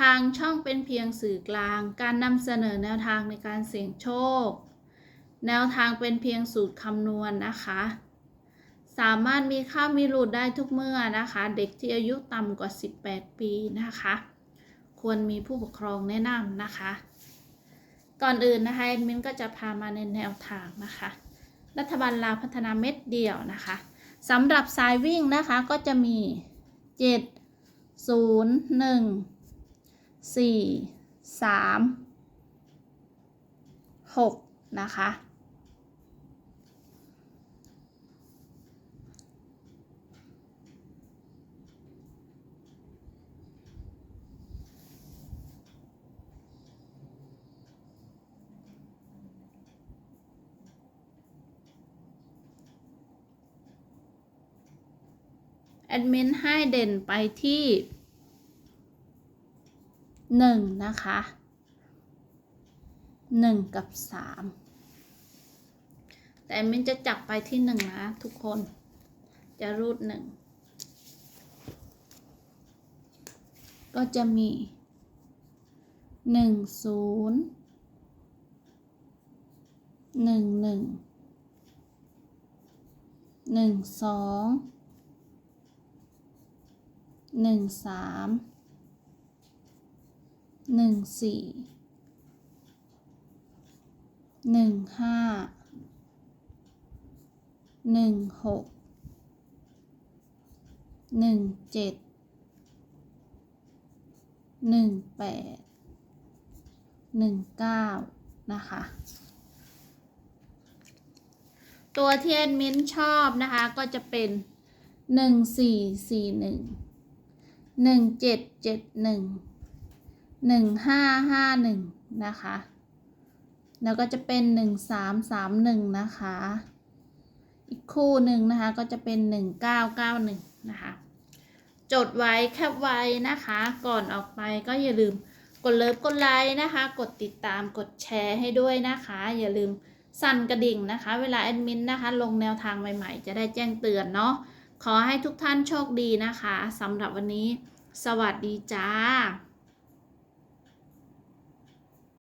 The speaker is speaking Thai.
ทางช่องเป็นเพียงสื่อกลาง การนำเสนอแนวทางในการเสี่ยงโชค แนวทางเป็นเพียงสูตรคำนวณนะคะ สามารถมีข้ามีหลุดได้ทุกเมื่อนะคะ เด็กที่อายุต่ำกว่า 18 ปีนะคะ ควรมีผู้ปกครองแนะนำนะคะ ก่อนอื่นนะคะแอดมินก็จะพามาในแนวทางนะคะ รัฐบาลลาวพัฒนาเม็ดเดียวนะคะสำหรับสายวิ่งนะคะก็จะมี 7 0 1 สี่สามหกนะคะ แอดมินให้เด่นไปที่ หนึ่งนะคะหนึ่งกับสามแต่มินจะจับไปที่หนึ่งนะ ทุกคนจะรูดหนึ่งก็จะมีหนึ่งศูนย์หนึ่งหนึ่งหนึ่งสองหนึ่งสาม หนึ่งสี่หนึ่งห้าหนึ่งหกหนึ่งเจ็ดหนึ่งแปดหนึ่งเก้านะคะ ตัวที่แอดมินชอบนะคะก็จะเป็นหนึ่งสี่สี่หนึ่งหนึ่งเจ็ดเจ็ดหนึ่ง หนึ่งห้าห้าหนึ่งนะคะ แล้วก็จะเป็นหนึ่งสามสามหนึ่งนะคะ อีกคู่หนึ่งนะคะก็จะเป็นหนึ่งเก้าเก้าหนึ่งนะคะ จดไว้แคปไว้นะคะ ก่อนออกไปก็อย่าลืมกดเลิฟกดไลค์นะคะ กดติดตามกดแชร์ให้ด้วยนะคะ อย่าลืมสั่นกระดิ่งนะคะ เวลาแอดมินนะคะ ลงแนวทางใหม่ๆ จะได้แจ้งเตือนเนาะขอให้ทุกท่านโชคดีนะคะสำหรับวันนี้ สวัสดีจ้า